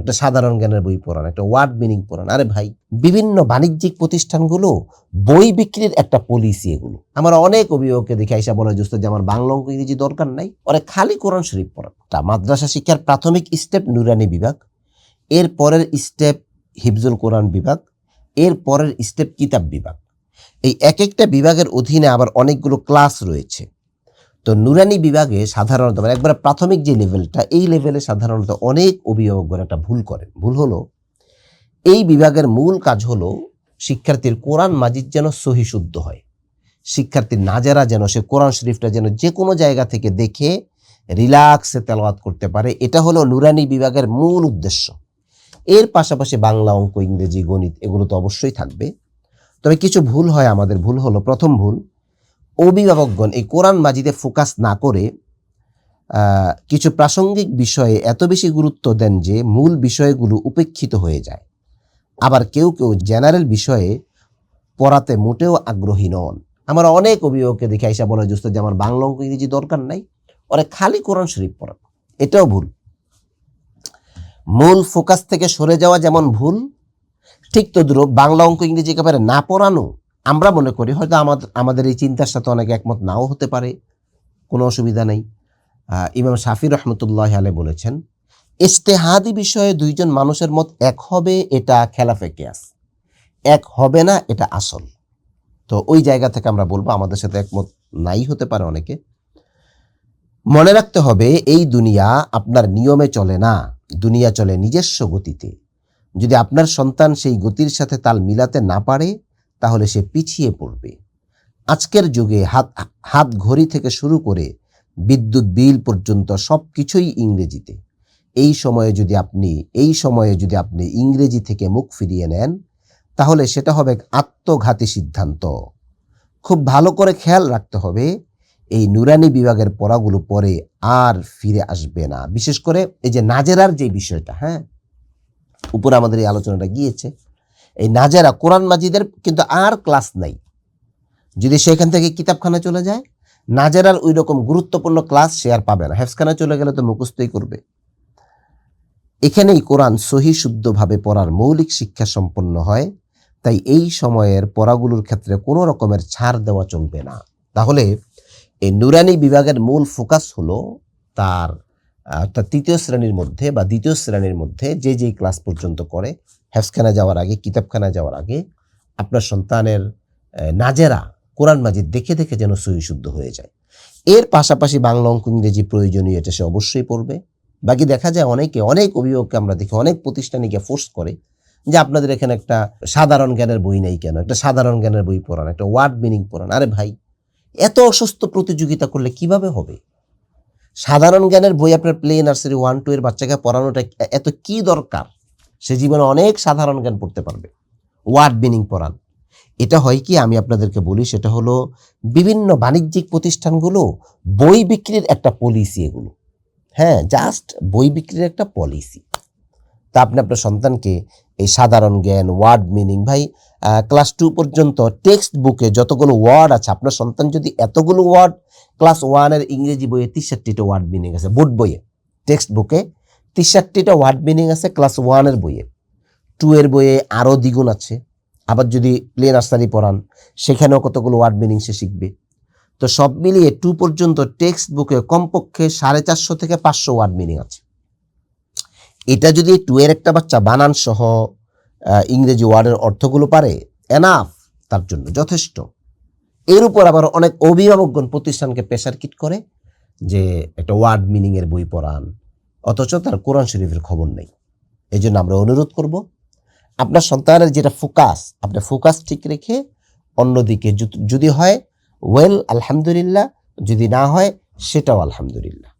একটা সাধারণ জ্ঞানের বই পড়ান, একটা ওয়ার্ড মিনিং পড়ান। আরে ভাই, বিভিন্ন বাণিজ্যিক প্রতিষ্ঠানগুলো বই বিক্রির একটা পলিসি এগুলো। আমার অনেক অভিভাবককে দেখে আইসা বলে জুস্ত যে আমার বাংলা অঙ্ক ইংরেজি দরকার নাই, ওরা খালি কোরআন শরীফ পড়ান। তা মাদ্রাসা শিক্ষার প্রাথমিক স্টেপ নুরানি বিভাগ, এর পরের স্টেপ হিফজুল কোরআন বিভাগ, এর পরের স্টেপ কিতাব বিভাগ। এই এক একটা বিভাগের অধীনে আবার অনেকগুলো ক্লাস রয়েছে। তো নুরানি বিভাগে সাধারণত মানে একবার প্রাথমিক যে লেভেলটা এই লেভেলে সাধারণত অনেক অভিভাবকগণ একটা ভুল করেন। ভুল হলো, এই বিভাগের মূল কাজ হলো শিক্ষার্থীর কোরআন মাজিদ যেন সহি শুদ্ধ হয়। শিক্ষার্থীর নাজারা যেন সে কোরআন শরীফটা যেন যে কোনো জায়গা থেকে দেখে রিল্যাক্সে তেলাওয়াত করতে পারে, এটা হলো নুরানি বিভাগের মূল উদ্দেশ্য। এর পাশাপাশি বাংলা অঙ্ক, ইংরেজি, গণিত, এগুলো তো অবশ্যই থাকবে। তবে কিছু ভুল হয় আমাদের, ভুল হলো, প্রথম ভুল অভিভাবকগণ এই কোরআন মাজিদে ফোকাস না করে কিছু প্রাসঙ্গিক বিষয়ে এত বেশি গুরুত্ব দেন যে মূল বিষয়গুলো উপেক্ষিত হয়ে যায়। আবার কেউ কেউ জেনারেল বিষয়ে পড়াতে মোটেও আগ্রহী নন। আমার অনেক অভিভাবককে দেখে, আইসা বলে জুস্ত যে আমার বাংলা অঙ্ক ইংরেজি দরকার নাই। ওরা খালি কোরআন শরীফ পড়ান এটাও ভুল। মূল ফোকাস থেকে সরে যাওয়া যেমন ভুল, ঠিক তদ্রুপ বাংলা অঙ্ক ইংরেজি একেবারে না পড়ানো আমরা মনে করি হয়তো আমাদের আমাদের এই চিন্তার সাথে অনেকে একমত নাও হতে পারে, কোনো অসুবিধা নেই। ইমাম শাফি রহমতুল্লাহ আলে বলেছেন, ইস্তেহাদি বিষয়ে দুইজন মানুষের মত এক হবে এটা খেলাফে কেয়াস, এক হবে না এটা আসল। তো ওই জায়গা থেকে আমরা বলব আমাদের সাথে একমত নাই হতে পারে অনেকে। মনে রাখতে হবে, এই দুনিয়া আপনার নিয়মে চলে না, দুনিয়া চলে নিজস্ব গতিতে। যদি আপনার সন্তান সেই গতির সাথে তাল মিলাতে না পারে তাহলে সে পিছিয়ে পড়বে। আজকের যুগে হাত হাত ঘড়ি থেকে শুরু করে বিদ্যুৎ বিল পর্যন্ত সব কিছুই ইংরেজিতে। এই সময়ে যদি আপনি, এই সময়ে যদি আপনি ইংরেজি থেকে মুখ ফিরিয়ে নেন, তাহলে সেটা হবে আত্মঘাতী সিদ্ধান্ত। খুব ভালো করে খেয়াল রাখতে হবে, এই নুরানি বিভাগের পড়াগুলো পরে আর ফিরে আসবে না। বিশেষ করে এই যে নাজেরার যে বিষয়টা হ্যাঁ? উপরে আমাদের এই আলোচনাটা গিয়েছে। এই নাজেরা কোরআন মাজিদের কিন্তু আর ক্লাস নাই। যদি সেখান থেকে কিতাবখানা চলে যায়, নাজেরার ওই রকম গুরুত্বপূর্ণ ক্লাস সে আর পাবে না। হেফসখানা চলে গেলে তো মুখস্থই করবে। এখানেই কোরআন সহি শুদ্ধভাবে পড়ার মৌলিক শিক্ষা সম্পন্ন হয়, তাই এই সময়ের পড়াগুলোর ক্ষেত্রে কোনো রকমের ছাড় দেওয়া চলবে না। তাহলে এই নুরানি বিভাগের মূল ফোকাস হলো তার অর্থাৎ তৃতীয় শ্রেণির মধ্যে বা দ্বিতীয় শ্রেণির মধ্যে যে যেই ক্লাস পর্যন্ত করে হেফসখানা যাওয়ার আগে কিতাবখানা যাওয়ার আগে, আপনার সন্তানের নাজেরা, কোরআন মাজিদ দেখে দেখে যেন সহি শুদ্ধ হয়ে যায়। এর পাশাপাশি বাংলা অঙ্ক ইংরেজি প্রয়োজনীয় এটা সে অবশ্যই পড়বে। বাকি দেখা যায় অনেকে, অনেক অভিভাবককে আমরা দেখি, অনেক প্রতিষ্ঠানে গিয়ে ফোর্স করে যে আপনাদের এখানে একটা সাধারণ জ্ঞানের বই নেই কেন? একটা সাধারণ জ্ঞানের বই পড়ান, একটা ওয়ার্ড মিনিং পড়ান। আরে ভাই, এত অসুস্থ প্রতিযোগিতা করলে কীভাবে হবে? সাধারণ জ্ঞানের বই আপনার প্লে নার্সারি ওয়ান টু এর বাচ্চাকে পড়ানোটা এত কি দরকার? সে জীবনে অনেক সাধারণ জ্ঞান পড়তে পারবে। ওয়ার্ড মিনিং পড়ান। এটা হয় কি? আমি আপনাদেরকে বলি, সেটা হলো বিভিন্ন বাণিজ্যিক প্রতিষ্ঠানগুলো বই বিক্রির একটা পলিসি এগুলো। হ্যাঁ জাস্ট বই বিক্রির একটা পলিসি তা আপনি আপনার সন্তানকে এই সাধারণ জ্ঞান ওয়ার্ড মিনিং ভাই ক্লাস টু পর্যন্ত টেক্সট বুকে যতগুলো ওয়ার্ড আছে, আপনার সন্তান যদি এতগুলো ওয়ার্ড ক্লাস ওয়ানের ইংরেজি বইয়ে তিরষট্টিটা ওয়ার্ড মিনিং আছে বোর্ড বইয়ে টেক্সট বুকে তিরষট্টিটা ওয়ার্ড মিনিং আছে ক্লাস ওয়ানের বইয়ে। টু এর বইয়ে আরও দ্বিগুণ আছে, আবার যদি প্লে নার্সারি পড়ান, সেখানেও কতগুলো ওয়ার্ড মিনিং সে শিখবে। তো সব মিলিয়ে টু পর্যন্ত টেক্সট বুকে কমপক্ষে সাড়ে চারশো থেকে পাঁচশো ওয়ার্ড মিনিং আছে। এটা যদি টু এর একটা বাচ্চা বানান সহ ইংরেজি ওয়ার্ডের অর্থগুলো পারে এনাফ তার জন্য যথেষ্ট। এর উপর আবার অনেক অভিভাবকগণ প্রতিষ্ঠানকে প্রেশার কিট করে যে একটা ওয়ার্ড মিনিং এর বই পড়ান, অথচ তার কোরআন শরীফের খবর নেই। এই জন্য আমরা অনুরোধ করব, আপনার সন্তানের যেটা ফোকাস আপনার ফোকাস ঠিক রেখে অন্যদিকে যদি হয় ওয়েল আলহামদুলিল্লাহ, যদি না হয়, সেটাও আলহামদুলিল্লাহ।